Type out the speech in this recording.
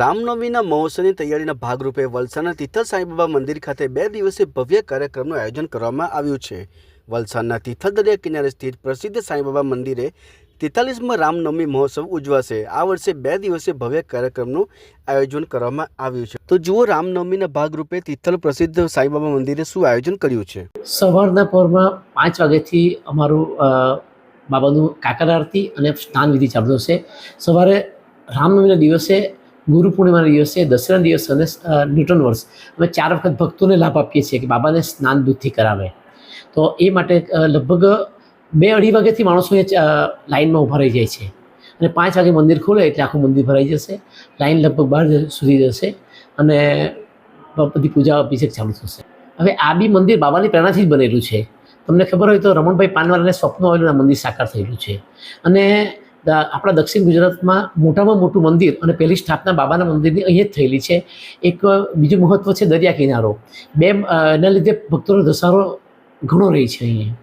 રામનવમીના મહોત્સવની તૈયારીના ભાગરૂપે વલસાડના તિથલ સાંઈબાબા મંદિર ખાતે બે દિવસીય ભવ્ય કાર્યક્રમનું આયોજન કરવામાં આવ્યું છે. વલસાડના તિથલ દરિયા કિનારે સ્થિત પ્રસિદ્ધ સાંઈબાબા મંદિરે તેતાલીસમાં રામનવમી મહોત્સવ ઉજવાશે. આ વર્ષે બે દિવસીય ભવ્ય કાર્યક્રમનું આયોજન કરવામાં આવ્યું છે. તો જુઓ રામનવમીના ભાગરૂપે તિથલ પ્રસિદ્ધ સાંઈબાબા મંદિરે શું આયોજન કર્યું છે? સવારના પરમાં પાંચ વાગ્યાથી અમારું બાબાનું કાકર આરતી અને સ્નાન વિધિ ચાલુ થશે સવારે રામનવમીના દિવસે ગુરુ પૂર્ણિમાના દિવસે દસરાના દિવસ અને ન્યૂટન વર્ષ. અમે ચાર વખત ભક્તોને લાભ આપીએ છીએ કે બાબાને સ્નાન દૂધથી કરાવે. તો એ માટે લગભગ બે અઢી વાગ્યાથી માણસો એ લાઇનમાં ઊભા રહી જાય છે. અને પાંચ વાગે મંદિર ખોલે એટલે આખું મંદિર ભરાઈ જશે. લાઈન લગભગ બાર સુધી જશે અને બધી પૂજા અભિષેક ચાલુ થશે. હવે આ બી મંદિર બાબાની પ્રેરણાથી જ બનેલું છે. તમને ખબર હોય તો રમણભાઈ પાનવાલાને સ્વપ્ન આ મંદિર સાકાર થયેલું છે. અને આપણા દક્ષિણ ગુજરાતમાં મોટામાં મોટું મંદિર અને પહેલી સ્થાપના બાબાના મંદિરની અહીંયા જ થયેલી છે. એક બીજું મહત્ત્વ છે દરિયા કિનારો. બે એના લીધે ભક્તોનો ધસારો ઘણો રહે છે અહીંયા.